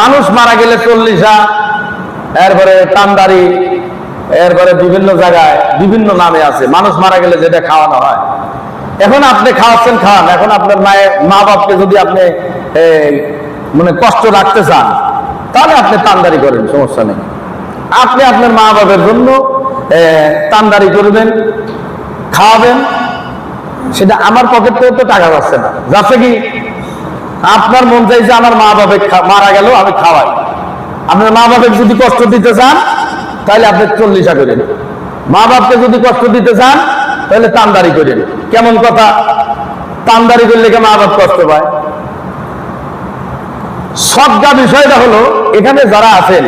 মানুষ মারা গেলে চল্লিশা এরপরে তান্দারি এরপরে বিভিন্ন জায়গায়, বিভিন্ন নামে আছে। মানুষ মারা গেলে যেটা খাওয়ানো হয়। এখন আপনি খাওয়াচ্ছেন খান এখন আপনার মায়ের মা বাপকে যদি আপনি মানে কষ্ট রাখতে চান, তাহলে আপনি তান্দারি করেন, সমস্যা নেই। আপনি আপনার মা বাবার জন্য তান্দারি করবেন, খাওয়াবেন। সেটা আমার পকেট থেকে তো টাকা পাচ্ছে না। যাচ্ছে কি? আপনার মন চাইছে আমার মা বাবা মারা গেল, আমি খাওয়াই। আপনার মা বাবাকে যদি কষ্ট দিতে চান, তাহলে আপনি চল্লিশা করেন মা বাপকে যদি কষ্ট দিতে চান, তাহলে তান্দারি করেন কেমন কথা? তান্দারি করলে কে মা বাপ কষ্ট পায়? সদ্গা বিষয়টা হলো, এখানে যারা আছেন,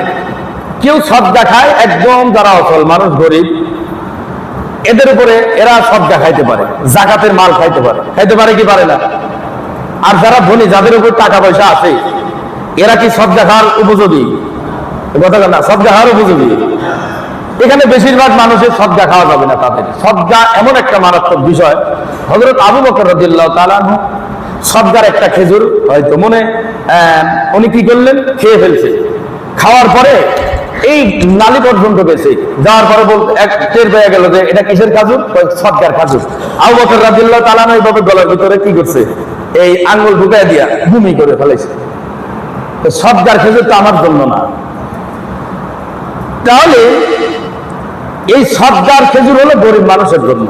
কেউ সদ্গা খায়, একদম যারা অচল মানুষ, গরিব, এদের উপরে এরা সদ্গা খাইতে পারে। জাকাতের মাল খাইতে পারে। খাইতে পারে কি পারে না? আর যারা ধনী যাদের উপর টাকা পয়সা আছে এরা কি সব খাওয়ার উপযোগী? এ না সদ্গা খাওয়ার উপযোগী। এখানে বেশিরভাগ মানুষের সদ্গা খাওয়া যাবে না তাদের। সদ্গা এমন একটা মারাত্মক বিষয়। হজরত আবু বকর রাদিয়াল্লাহু তাআলা আনহু একটা খেজুর হয়তো মনে উনি কি করলেন? খেয়ে ফেলছে। খাওয়ার পরে এই নালি পর্যন্ত গেছে। যাওয়ার পরে বলতে এক টের পেয়ে গেল যে এটা কিসের খাজুর? কয়, সদ্গার খাজুর। আবু বকর রাদিয়াল্লাহু তাআলা আনহু এইভাবে গলার ভিতরে কি করছে? এই আঙ্গুল ঢুকায় দিয়া ভূমি করে ফেলেছে সদ্গার খেজুর তো আমার জন্য না। তাহলে এই সদ্গার খেজুর হলো গরিব মানুষের জন্য।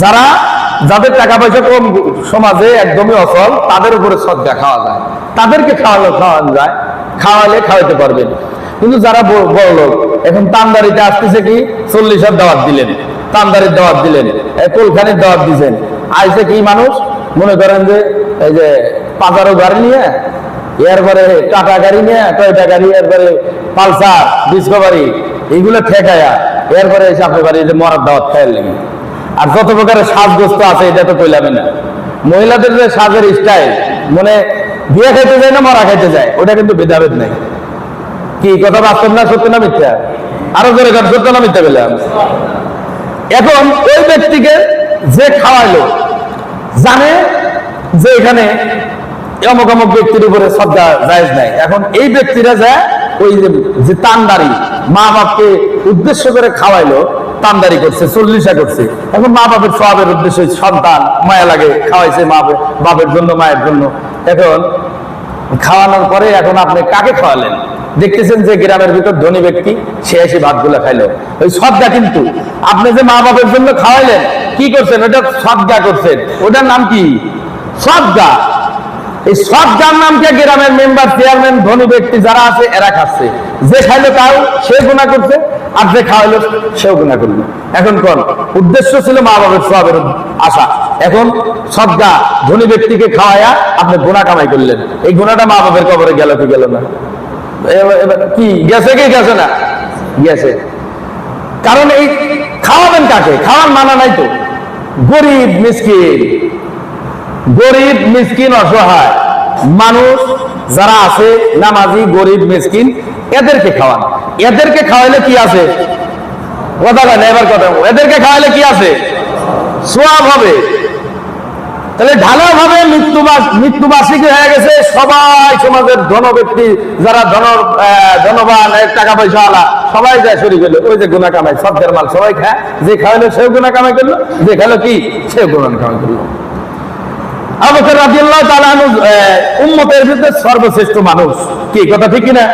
যারা, যাদের টাকা পয়সা কম সমাজে একদমই অচল, তাদের উপরে সদ্গা খাওয়া যায়। তাদেরকে খাওয়ালে খাওয়ানো যায়। খাওয়ালে খাওয়াতে পারবেন কিন্তু যারা বড় লোক এখন তান্দারিতে আসতেছে কি? চল্লিশের দাওয়াত দিলেন। তান্দারির দাওয়াত দিলেন। কোলখানির দাওয়াত দিছেন। আইসে কি মানুষ? মনে করেন যে এই যে পাজারো গাড়ি নিয়ে, এরপরে টাটা গাড়ি নিয়ে, টয়টা গাড়ি, এরপরে পালসার, ডিসকভারি এইগুলো ঠেকায়া, এরপরে এসে আপনার বাড়ি যে মরার দাওয়াত খাইয়ের লেগে। আর যত প্রকারের সাজগ্রস্ত আছে, এটা তো কইলামই না। মহিলাদের যে সাজের স্টাইল মানে বিয়ে খাইতে যায় না, মরা খাইতে যায়, ওটা কিন্তু ভেদাভেদ নেই। কি কথা বাস্তব না সত্য না মিথ্যা? আরও জোরে সত্য না মিথ্যা পেলাম এখন ওই ব্যক্তিকে যে খাওয়াইলো জানে যে এখানে অমুক অমুক ব্যক্তির উপরে শ্রদ্ধা জায়েজ নাই। এখন এই ব্যক্তিরা যায় ওই যে তান্দারি মা বাপকে উদ্দেশ্য করে খাওয়াইলো, তান্দারি করছে, চল্লিশা করছে। এখন মা বাপের সবের উদ্দেশ্যে সন্তান, মায়া লাগে, খাওয়াইছে মা বাপে- বাপের জন্য, মায়ের জন্য। এখন খাওয়ানোর পরে এখন আপনি কাকে খাওয়ালেন? দেখতেছেন যে গ্রামের ভিতর ধনী ব্যক্তি, সে এসে ভাতগুলো খাইলো। ওই সদ্গা কিন্তু আপনি যে মা বাপের জন্য খাওয়াইলেন কি করছেন? ওটা সদ্গা করছেন। ওটার নাম কি? সদ্গা। এই সদ্গার নামকে গ্রামের মেম্বার, চেয়ারম্যান, ধনী ব্যক্তি যারা আছে, এরা খাচ্ছে। যে খাইলো তাও সে গুণা করছে, আর যে খাওয়াইলো সেও গুণা করল। এখন কোন? উদ্দেশ্য ছিল মা বাবার সবের আশা। এখন সদ্গা ধনী ব্যক্তিকে খাওয়ায়া আপনি গুণা কামাই করলেন। এই গুণাটা মা বাবার কবরে গেল কি গেল না? কি? গেছে কি গেছে না? গেছে। কারণ এই খাওয়াবেন কাকে? খাওয়ার মানা নাই তো। গরিব মিসকিন। গরিব মিসকিন অসহায়। মানুষ যারা আছে, নামাজি, গরিব, মিসকিন, এদেরকে খাওয়ান। এদেরকে খাওয়াইলে কি আছে? কথা বলেন এবার কথা এদেরকে খাওয়াইলে কি আছে? সোয়াব হবে। তাহলে ঢালা ভাবে মৃত্যু মৃত্যুবার্ষিকী হয়ে গেছে। সবাই সমাজের ধন ব্যক্তি যারা ধন ধনবান টাকা পয়সা আলা সবাই যায় শরীর গেল ওই যে গুণা কামাই সদ্যের মাল সবাই খায়। যে খাওয়াইলো, সেও গুণা কামাই করল, যে খাইলো কি? সেও গুণা কামাই করল। আবু বকর রাদিয়াল্লাহু তাআলা সর্বশ্রেষ্ঠ মানুষ। কি, কথা ঠিক কিনা?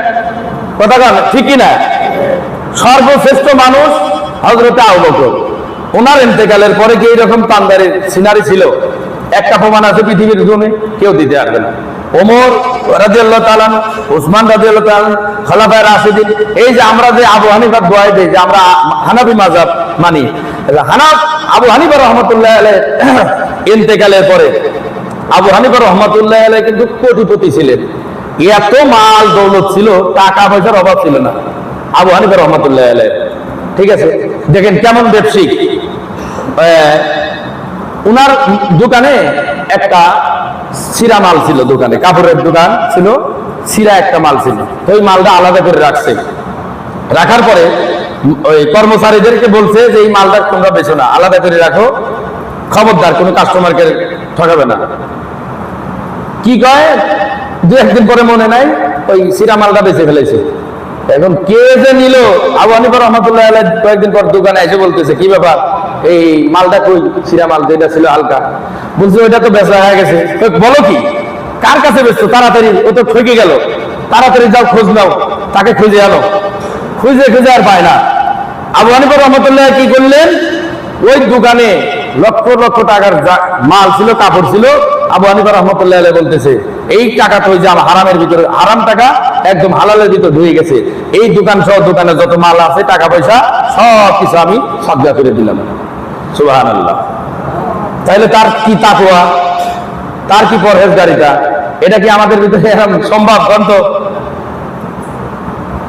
কথা ঠিক কিনা? সর্বশ্রেষ্ঠ মানুষ হযরত আবু বকর। ওনার ইন্তেকালের পরে কি এরকম তান্দারের সিনারি ছিল? একটা প্রমাণ আছে পৃথিবীর জন্য কেউ দিতে পারবে না। ওমর আনহু, ওসমান রাদিয়াল্লাহু তাআলা আনহু, খোলাফায়ে রাশিদিন এই যে আমরা যে আবু হানিফার দোয়াই দেই যে আমরা হানাফি মাজাব মানি হানাফ আবু হানিফা রাহমাতুল্লাহ আলাইহি ইন্তেকালের পরে আবু হানিফা রহমতুল্লাহ আলাই কিন্তু কোটিপতি ছিলেন। এত মাল দৌলত ছিল টাকা পয়সার অভাব ছিল না। আবু হানিফা রহমতুল্লাহ আলাই ঠিক আছে? দেখেন কেমন ব্যবসায়িক উনার দোকানে একটা সিরা মাল ছিল দোকানে, কাপড়ের দোকান ছিল, সিরা একটা মাল ছিল। তো ওই মালটা আলাদা করে রাখছে। রাখার পরে ওই কর্মচারীদেরকে বলছে যে এই মালটা তোমরা বেছো না, আলাদা করে রাখো। খবরদার, কোনো কাস্টমারকে ঠকাবে না। কি কয়? দু একদিন পরে মনে নাই, ওই সিরা মালটা বেছে ফেলেছে। এখন কে যে নিল? আবু হানিফা রহমতুল্লাহ কয়েকদিন পর দোকানে এসে বলতেছে, কি ব্যাপার? এই মালটা কই? সিরা মাল যেটা ছিল হালকা। বলছে, ওইটা তো বেচা হয়ে গেছে। বলো কি? কার কাছে বেচছো? তাড়াতাড়ি, ও তো ঠকে গেল। তাড়াতাড়ি যাও, খোঁজ নাও। তাকে খুঁজে আনো। খুঁজে খুঁজে আর পায় না। আবু হানিফা রহমতুল্লাহ কি করলেন? ওই দোকানে লক্ষ লক্ষ টাকার মাল ছিল, কাপড় ছিল, আবু হানিফা রহমতুল্লাহ বলতেছে, এই টাকা তো যে আমার হারামের ভিতরে, হারাম টাকা? একদম হালালের ভিতর ঢুকে গেছে। এই দোকান সহ দোকানে যত মাল আছে, টাকা পয়সা সব কিছু আমি সজ্জা করে দিলাম। আল্লাহ তাহলে তার কি তাকুয়া তার কি পরহেজগারিতা? এটা কি আমাদের ভিতরে সম্ভব গ্রন্থ?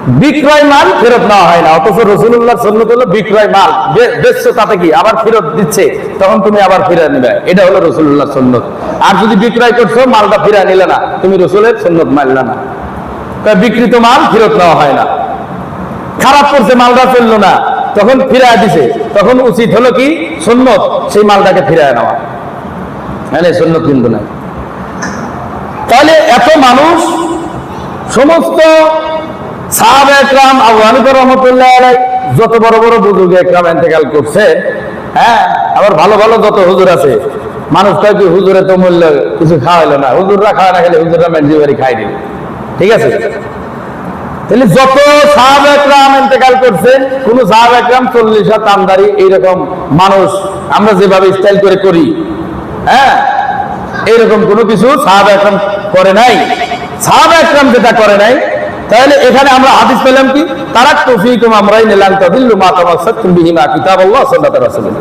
বিক্রয় মাল ফেরত নেওয়া হয় না। অথচ রসুল্লাহ সন্ন্যত হলো বিক্রয় মাল বে- বেচছো তাতে কি আবার ফেরত দিচ্ছে? তখন তুমি আবার ফিরে নিবে। এটা হলো রসুল্লাহ সন্ন্যত। আর যদি বিক্রয় করছ, মালটা ফিরে নিলে না। তুমি রসুলের সন্ন্যত মানলে না। বিকৃত মাল ফেরত নেওয়া হয় না। খারাপ করছে, মালটা চলল না। তখন ফিরায় দিছে। তখন উচিত হলো কি? সন্ন্যত সেই মালটাকে ফিরায় নেওয়া। হ্যাঁ সন্ন্যত কিন্তু নাই তাহলে এত মানুষ, সমস্ত সাহাব একরাম, আবু হানিফা রহমতুল্লাহ যত বড় বড় বুজুর্গ একরাম এন্তেকাল করছে হ্যাঁ আবার ভালো ভালো যত হুজুর আছে, মানুষ কয় কি হুজুরে তো মূল্য কিছু খাওয়াইলো না। হুজুররা খাওয়া না, খেলে হুজুররা মেনজি খাই দিল। ঠিক আছে? তাহলে যত সাহাব একরাম এন্তেকাল করছেন, কোন সাহাব একরাম চল্লিশ হাত আমদারি এইরকম মানুষ আমরা যেভাবে স্টাইল করে করি হ্যাঁ? এইরকম কোনো কিছু সাহাব একরাম করে নাই। সাহাব একরাম যেটা করে নাই, তাহলে এখানে আমরা হাদিস পেলাম কি? তারা তফিকুম আমরাই নিলাম তাদিল্লু মা তামাসাতুম বিহিমা আলাইহি ওয়াসাল্লাম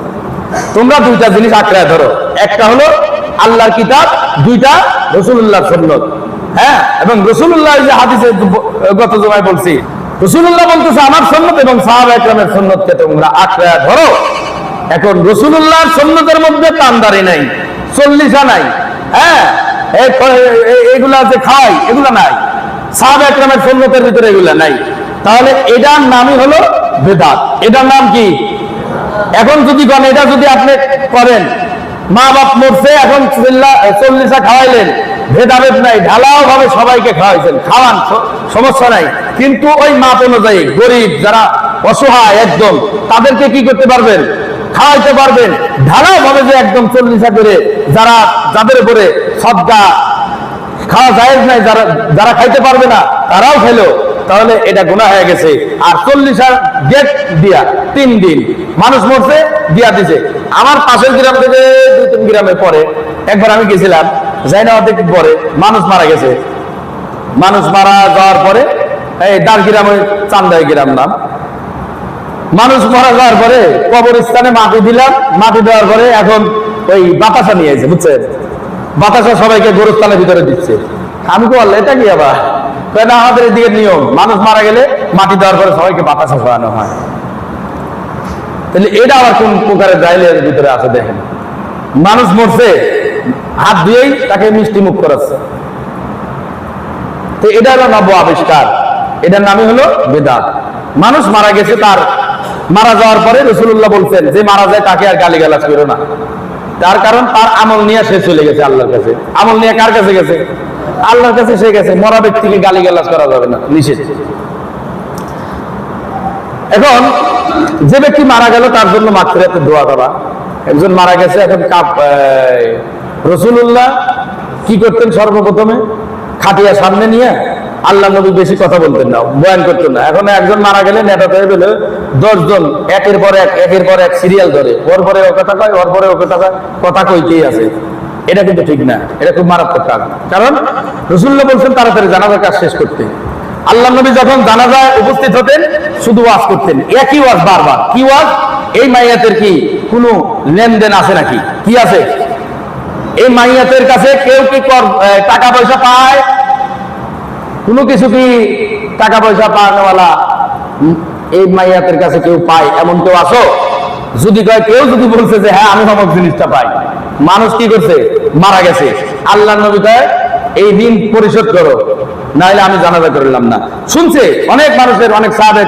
তোমরা দুইটা জিনিস আঁকড়ায় ধরো। একটা হলো আল্লাহর কিতাব, দুইটা রসুল্লাহ সন্ন্যত হ্যাঁ এবং রসুল্লাহ যে হাদিসে গত জমায় বলছি রসুল্লাহ বলতেছে, আমার সন্ন্যত এবং সাহাব একরামের সন্ন্যতকে তোমরা আঁকড়ায় ধরো। এখন রসুল্লাহর সন্ন্যতের মধ্যে তান্দারি নাই, চল্লিশা নাই হ্যাঁ এগুলা যে খাই, এগুলা নাই, সাহাব একরামের সন্ন্যতের ভিতরে এগুলা নাই। তাহলে এটার নামই হলো বেদাত। এটার নাম কি? এখন যদি কোন এটা যদি আপনি করেন মা বাপ মরছে, এখন চল্লিশা খাওয়াইলেন ভেদাভেদ নাই ঢালাও ভাবে সবাইকে খাওয়াইছেন। খাওয়ান সমস্যা নাই। কিন্তু ওই মাপ অনুযায়ী গরিব যারা অসহায় একদম, তাদেরকে কি করতে পারবেন? খাওয়াইতে পারবেন। ঢালাও ভাবে যে একদম চল্লিশা করে যারা, যাদের উপরে সদ্গা খাওয়া যায় নাই, যারা যারা খাইতে পারবে না, তারাও খেলো। তাহলে এটা গুণা হয়ে গেছে। আর চল্লিশ আর গেট দিয়া, তিন দিন। মানুষ মরছে, দিয়া দিছে। আমার পাশের গ্রাম থেকে দুই তিন গ্রামে পরে একবার আমি গেছিলাম যাই না অর্ধেক পরে মানুষ মারা গেছে। মানুষ মারা যাওয়ার পরে এই ডার গ্রাম ওই চান্দাই গ্রাম নাম। মানুষ মারা যাওয়ার পরে কবরস্থানে মাটি দিলাম, মাটি দেওয়ার পরে এখন ওই বাতাসা নিয়ে এসে বুঝছেন? বাতাসা সবাইকে গোরস্থানের ভিতরে দিচ্ছে। আমি বললাম এটা কি আবার? না, আমাদের এদিকে নিয়ম, মানুষ মারা গেলে মাটি দেওয়ার পরে সবাইকে বাতাসা খাওয়ানো হয়। তাহলে এটা আবার কোন প্রকারের ডাইলের ভিতরে আছে দেখেন। মানুষ মরছে হাত দিয়েই তাকে মিষ্টি মুখ করাচ্ছে। তো এটা হলো নব আবিষ্কার। এটার নামই হলো বেদাত। মানুষ মারা গেছে তার, মারা যাওয়ার পরে রসুল্লাহ বলছেন, যে মারা যায় তাকে আর গালি গালাজ করো না। তার কারণ তার আমল নিয়ে সে চলে গেছে আল্লাহর কাছে। আমল নিয়ে কার কাছে গেছে? আল্লাহর কাছে সে গেছে। মরা ব্যক্তিকে গালি গালাজ করা যাবে না, নিষেধ। এখন যে ব্যক্তি মারা গেল, তার জন্য মাতৃহাতে দোয়া করা। একজন মারা গেছে, এখন কাপ রসুল্লাহ কি করতেন সর্বপ্রথমে? খাটিয়া সামনে নিয়ে আল্লাহ নবী বেশি কথা বলতেন না, বয়ান করতেন না। এখন একজন মারা গেলে নেতাতে হয়ে গেলে দশজন, একের পর এক, একের পর এক সিরিয়াল ধরে। ওর পরে ও কথা কয়, ওর পরে ও কথা কয়, কথা কইতেই আছে। এটা কিন্তু ঠিক না, এটা খুব মারাত্মক কাজ। কারণ রসুল্লাহ বলছেন, তাড়াতাড়ি জানাজার কাজ শেষ করতে। আল্লাহ নবী যখন জানাজায় উপস্থিত হতেন, শুধু ওয়াজ করতেন। একই ওয়াজ বারবার। কি ওয়াজ? এই মাইয়াতের কি কোনো লেনদেন আছে নাকি? কি আছে? এই মাইয়াতের কাছে কেউ কি টাকা পয়সা পায়? কোনো কিছু কি টাকা পয়সা পাওয়ালা এই মাইয়াতের কাছে কেউ পায়? এমন কেউ আসো যদি কয়, কেউ যদি বলছে যে হ্যাঁ আমি অমুক জিনিসটা পাই। মানুষ কি করছে? মারা গেছে। আল্লাহ নবী কয়, এই ঋণ পরিশোধ করো, নাহলে আমি জানাজা করলাম না। শুনছে? অনেক মানুষের, অনেক সাহাবের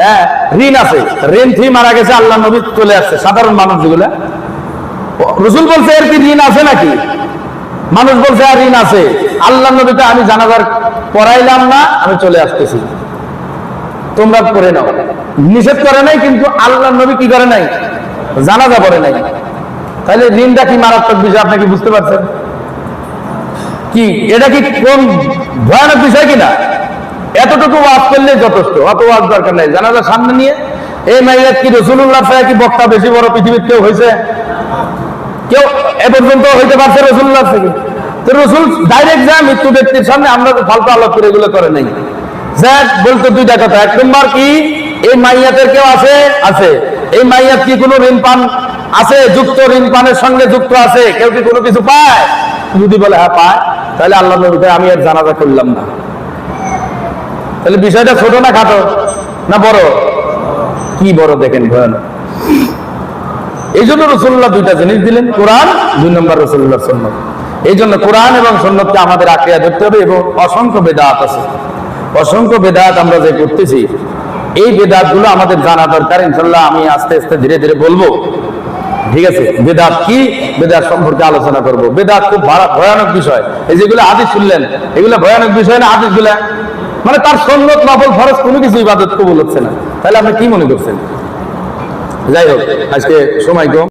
হ্যাঁ ঋণ আছে। ঋণ ফি মারা গেছে আল্লাহ নবী চলে আসছে। সাধারণ মানুষ যেগুলা রসুল বলছে, এর কি ঋণ আছে নাকি? মানুষ বলছে আর ঋণ আছে। আল্লাহ নবীটা আমি জানাজার পড়াইলাম না, আমি চলে আসতেছি। তোমরা করে নাও। নিষেধ করে নাই, কিন্তু আল্লাহ নবী কি করে নাই? জানাজা করে নাই। তাহলে ঋণটা কি মারাত্মক বিষয়, আপনি কি বুঝতে পারছেন? কি, এটা কি কোন ভয়ানক বিষয় কিনা? এতটুকু ওয়াজ করলে যথেষ্ট, অত ওয়াজ দরকার নাই। জানাজা সামনে নিয়ে, এই মাইয়াত কি রসুল্লাহ সাহেব কি বক্তা বেশি বড় পৃথিবীর কেউ হয়েছে? কেউ এ পর্যন্ত হইতে পারছে রসুল্লাহ থেকে। তো রসুল ডাইরেক্ট যা মৃত্যু ব্যক্তির সামনে আমরা ফালতু আলোক করে এগুলো করে নাই। যাক, বলতো দুইটা কথা। এক নম্বর কি? এই মাইয়াতের কেউ আছে? আছে। এই মাইয়াত কি কোনো ঋণ পান? আছে? যুক্ত ঋণ পানের সঙ্গে যুক্ত আছে? কেউ কি কোনো কিছু পায়? যদি বলে হ্যাঁ পায়, তাহলে আল্লাহ নবীকে আমি আর জানাজা করলাম না। তাহলে বিষয়টা ছোট না খাটো? না বড়? কি বড় দেখেন, ভয়ানক। এই জন্য রসুল্লাহ দুইটা জিনিস দিলেন, কোরআন, দুই নম্বর রসুল্লাহ সন্ন্যত এই জন্য কোরআন এবং সন্ন্যতকে আমাদের আক্রিয়া ধরতে হবে এবং অসংখ্য বেদাত আছে। অসংখ্য বেদাত আমরা যে করতেছি এই বেদাতগুলো আমাদের জানা দরকার ইনশাল্লাহ আমি আস্তে আস্তে ধীরে ধীরে বলব। ঠিক আছে? বেদাত কি? বেদাত সম্পর্কে আলোচনা করব। বেদাত খুব ভয়ানক বিষয়। এই যেগুলো হাদিস শুনলেন, এগুলো ভয়ানক বিষয় না হাদিসগুলা মানে তার সন্ন্যত নফল ফরজ কোনো কিছু ইবাদত কবুল হচ্ছে না। তাহলে আপনি কি মনে করছেন? যাই হোক আজকে সময় কম।